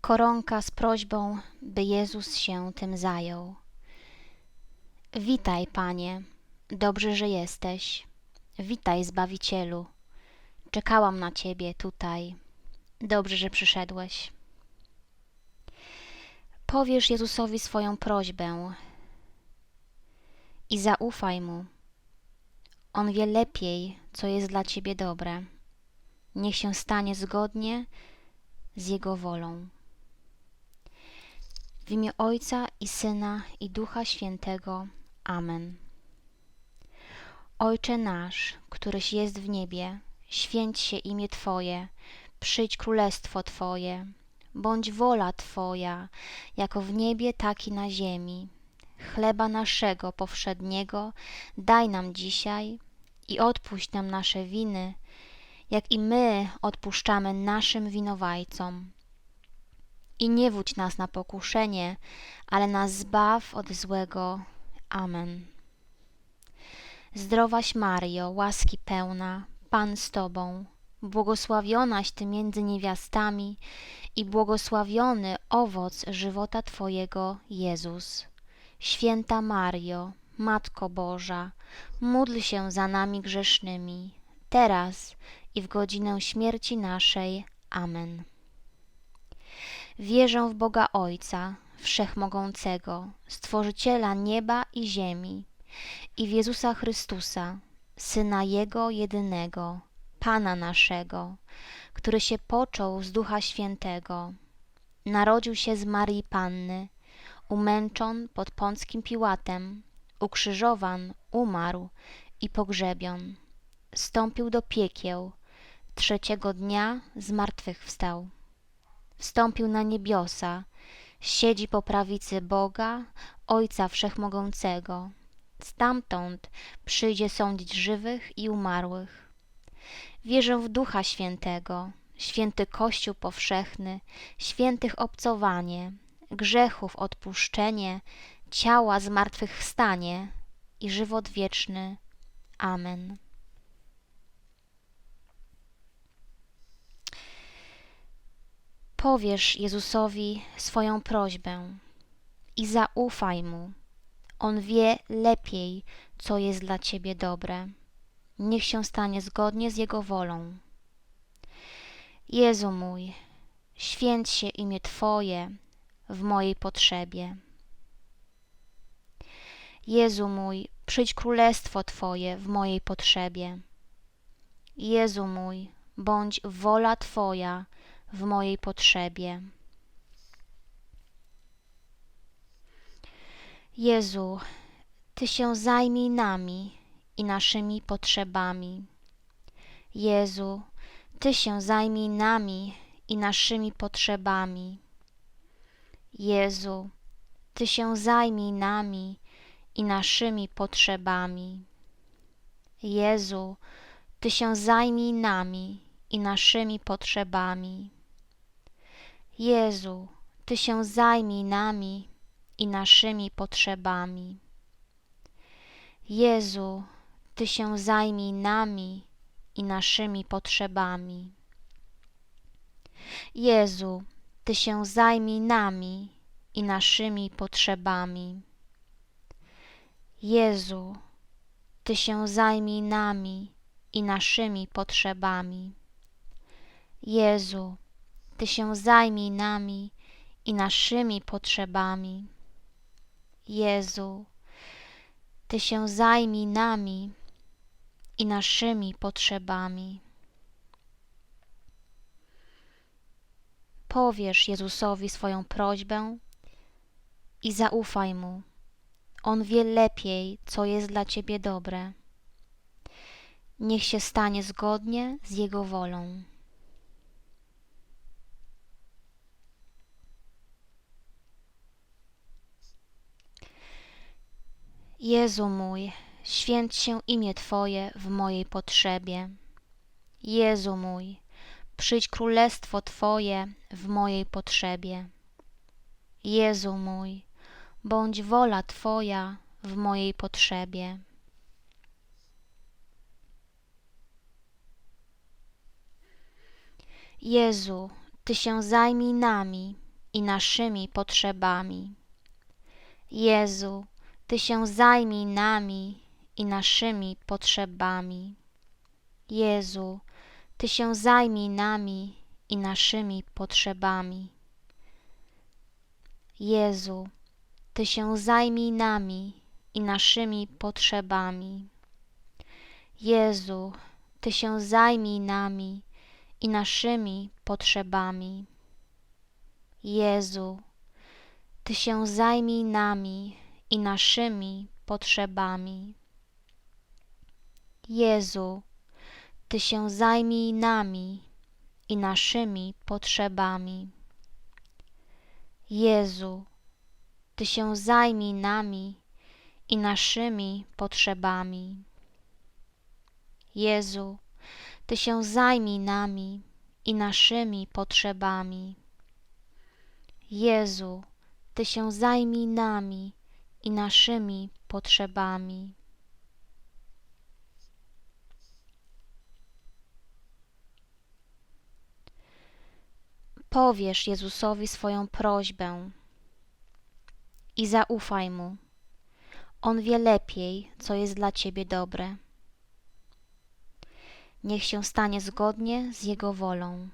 Koronka z prośbą, by Jezus się tym zajął. Witaj, Panie, dobrze, że jesteś. Witaj, Zbawicielu. Czekałam na Ciebie tutaj. Dobrze, że przyszedłeś. Powiesz Jezusowi swoją prośbę i zaufaj Mu. On wie lepiej, co jest dla Ciebie dobre. Niech się stanie zgodnie z Jego wolą. W imię Ojca i Syna i Ducha Świętego. Amen. Ojcze nasz, któryś jest w niebie, święć się imię Twoje, przyjdź królestwo Twoje, bądź wola Twoja, jako w niebie, tak i na ziemi. Chleba naszego powszedniego daj nam dzisiaj i odpuść nam nasze winy, jak i my odpuszczamy naszym winowajcom. I nie wódź nas na pokuszenie, ale nas zbaw od złego. Amen. Zdrowaś Mario, łaski pełna, Pan z Tobą, błogosławionaś Ty między niewiastami i błogosławiony owoc żywota Twojego, Jezus. Święta Mario, Matko Boża, módl się za nami grzesznymi, teraz i w godzinę śmierci naszej. Amen. Wierzę w Boga Ojca, Wszechmogącego, Stworzyciela nieba i ziemi i w Jezusa Chrystusa, Syna Jego jedynego, Pana naszego, który się począł z Ducha Świętego, narodził się z Marii Panny, umęczon pod Pąckim Piłatem, ukrzyżowan, umarł i pogrzebion. Stąpił do piekieł, trzeciego dnia zmartwychwstał. Wstąpił na niebiosa, siedzi po prawicy Boga, Ojca Wszechmogącego. Stamtąd przyjdzie sądzić żywych i umarłych. Wierzę w Ducha Świętego, święty Kościół powszechny, świętych obcowanie, grzechów odpuszczenie, ciała zmartwychwstanie i żywot wieczny. Amen. Powiesz Jezusowi swoją prośbę i zaufaj Mu. On wie lepiej, co jest dla Ciebie dobre. Niech się stanie zgodnie z Jego wolą. Jezu mój, święć się imię Twoje w mojej potrzebie. Jezu mój, przyjdź królestwo Twoje w mojej potrzebie. Jezu mój, bądź wola Twoja w mojej potrzebie. Jezu, Ty się zajmij nami i naszymi potrzebami. Jezu, Ty się zajmij nami i naszymi potrzebami. Jezu, Ty się zajmij nami i naszymi potrzebami. Jezu, Ty się zajmij nami i naszymi potrzebami. Jezu, Ty się zajmij nami i naszymi potrzebami. Jezu, Ty się zajmij nami i naszymi potrzebami. Jezu, Ty się zajmij nami i naszymi potrzebami. Jezu, Ty się zajmij nami i naszymi potrzebami. Jezu, Ty się zajmij nami i naszymi potrzebami. Jezu, Ty się zajmij nami i naszymi potrzebami. Powiesz Jezusowi swoją prośbę i zaufaj Mu. On wie lepiej, co jest dla Ciebie dobre. Niech się stanie zgodnie z Jego wolą. Jezu mój, święć się imię Twoje w mojej potrzebie. Jezu mój, przyjdź królestwo Twoje w mojej potrzebie. Jezu mój, bądź wola Twoja w mojej potrzebie. Jezu, Ty się zajmij nami i naszymi potrzebami. Jezu, Ty się zajmij nami i naszymi potrzebami. Jezu, Ty się zajmij nami i naszymi potrzebami. Jezu, Ty się zajmij nami i naszymi potrzebami. Jezu, Ty się zajmij nami i naszymi potrzebami. Jezu, Ty się zajmij nami i naszymi potrzebami. Jezu, Ty się zajmij nami i naszymi potrzebami. Jezu, Ty się zajmij nami i naszymi potrzebami. Jezu, Ty się zajmij nami i naszymi potrzebami. Jezu, Ty się zajmij nami i naszymi potrzebami. Powiesz Jezusowi swoją prośbę i zaufaj Mu. On wie lepiej, co jest dla Ciebie dobre. Niech się stanie zgodnie z Jego wolą.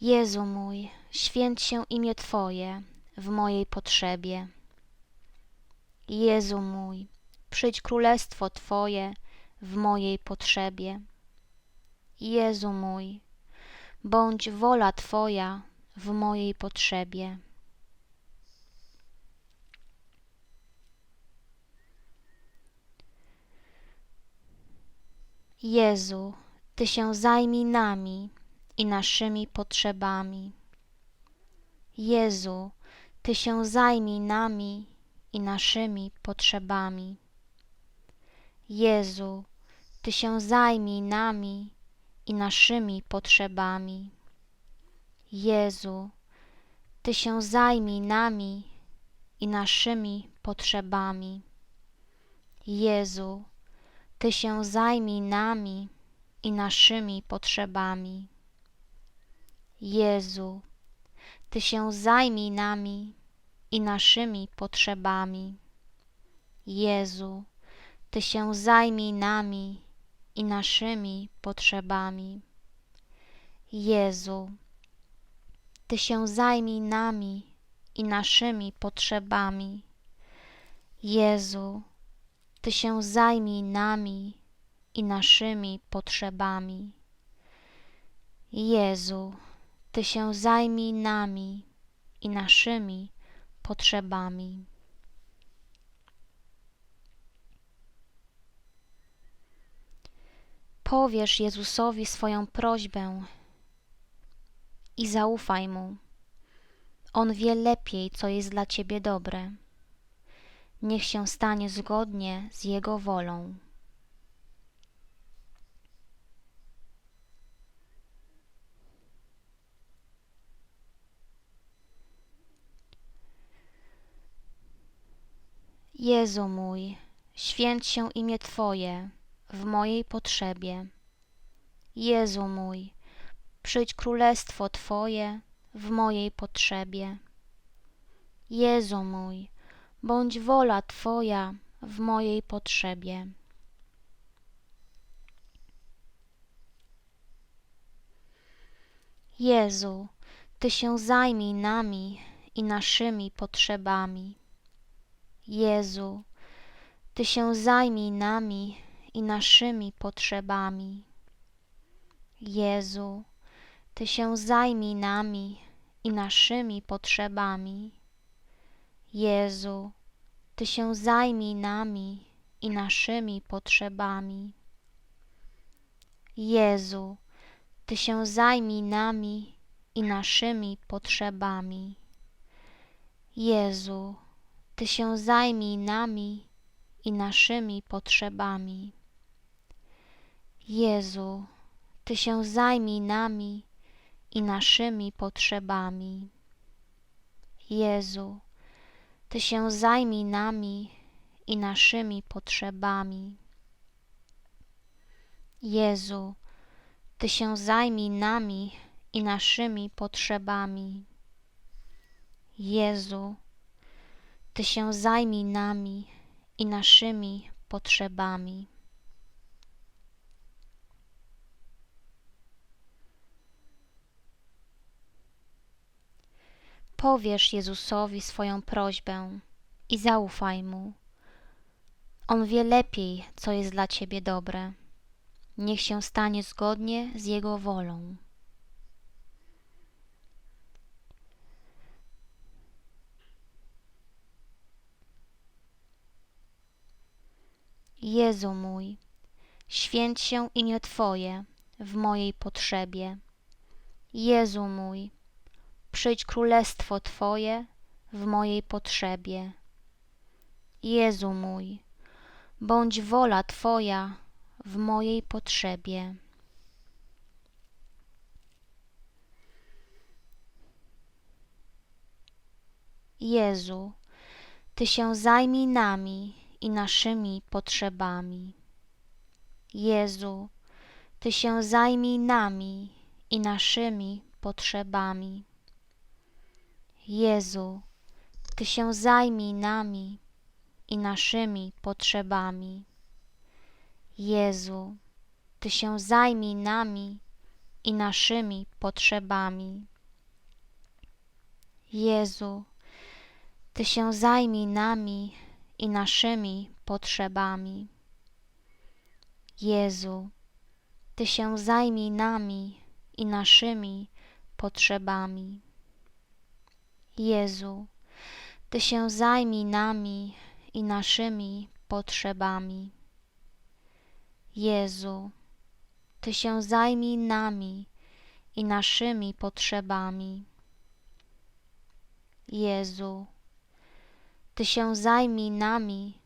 Jezu mój, święć się imię Twoje w mojej potrzebie. Jezu mój, przyjdź królestwo Twoje w mojej potrzebie. Jezu mój, bądź wola Twoja w mojej potrzebie. Jezu, Ty się zajmij nami i naszymi potrzebami. Jezu, Ty się zajmij nami i naszymi potrzebami. Jezu, Ty się zajmij nami i naszymi potrzebami. Jezu, Ty się zajmij nami i naszymi potrzebami. Jezu, Ty się zajmij nami i naszymi potrzebami. Jezu, Ty się zajmij nami i naszymi potrzebami. Jezu, Ty się zajmij nami i naszymi potrzebami. Jezu, Ty się zajmij nami i naszymi potrzebami. Jezu, Ty się zajmij nami i naszymi potrzebami. Jezu, Ty się zajmij nami i naszymi potrzebami. Powiesz Jezusowi swoją prośbę i zaufaj Mu. On wie lepiej, co jest dla Ciebie dobre. Niech się stanie zgodnie z Jego wolą. Jezu mój, święć się imię Twoje w mojej potrzebie. Jezu mój, przyjdź królestwo Twoje w mojej potrzebie. Jezu mój, bądź wola Twoja w mojej potrzebie. Jezu, Ty się zajmij nami i naszymi potrzebami. Jezu, Ty się zajmij nami i naszymi potrzebami. Jezu, Ty się zajmij nami i naszymi potrzebami. Jezu, Ty się zajmij nami i naszymi potrzebami. Jezu, Ty się zajmij nami i naszymi potrzebami. Jezu, Ty się zajmij nami i naszymi potrzebami. Jezu, Ty się zajmij nami i naszymi potrzebami. Jezu, Ty się zajmij nami i naszymi potrzebami. Jezu, Ty się zajmij nami i naszymi potrzebami. Jezu, Ty się zajmij nami i naszymi potrzebami. Powiesz Jezusowi swoją prośbę i zaufaj Mu. On wie lepiej, co jest dla Ciebie dobre. Niech się stanie zgodnie z Jego wolą. Jezu mój, święć się imię Twoje w mojej potrzebie. Jezu mój, przyjdź królestwo Twoje w mojej potrzebie. Jezu mój, bądź wola Twoja w mojej potrzebie. Jezu, Ty się zajmij nami i naszymi potrzebami. Jezu, Ty się zajmij nami i naszymi potrzebami. Jezu, Ty się zajmij nami i naszymi potrzebami. Jezu, Ty się zajmij nami i naszymi potrzebami. Jezu, Ty się zajmij nami i naszymi potrzebami. Jezu, Ty się zajmij nami i naszymi potrzebami. Jezu, Ty się zajmij nami i naszymi potrzebami. Jezu, Ty się zajmij nami i naszymi potrzebami. Jezu, Ty się zajmij nami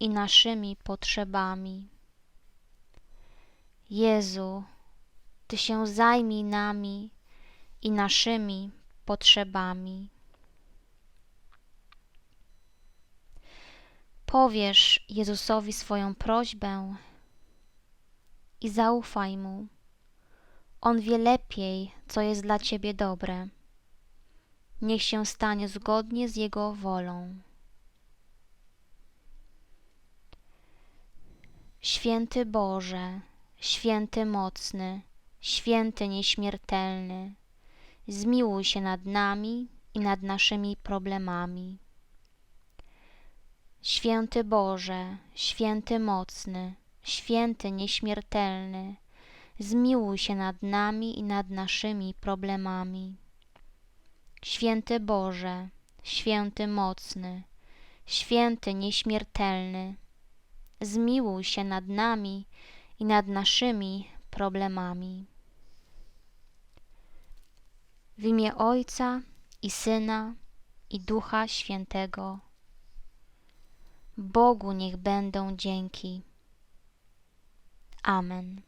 i naszymi potrzebami. Jezu, Ty się zajmij nami i naszymi potrzebami. Powiesz Jezusowi swoją prośbę i zaufaj Mu. On wie lepiej, co jest dla Ciebie dobre. Niech się stanie zgodnie z Jego wolą. Święty Boże, święty mocny, święty nieśmiertelny, zmiłuj się nad nami i nad naszymi problemami. Święty Boże, święty mocny, święty nieśmiertelny, zmiłuj się nad nami i nad naszymi problemami. Święty Boże, święty mocny, święty nieśmiertelny, zmiłuj się nad nami i nad naszymi problemami. W imię Ojca i Syna i Ducha Świętego. Bogu niech będą dzięki. Amen.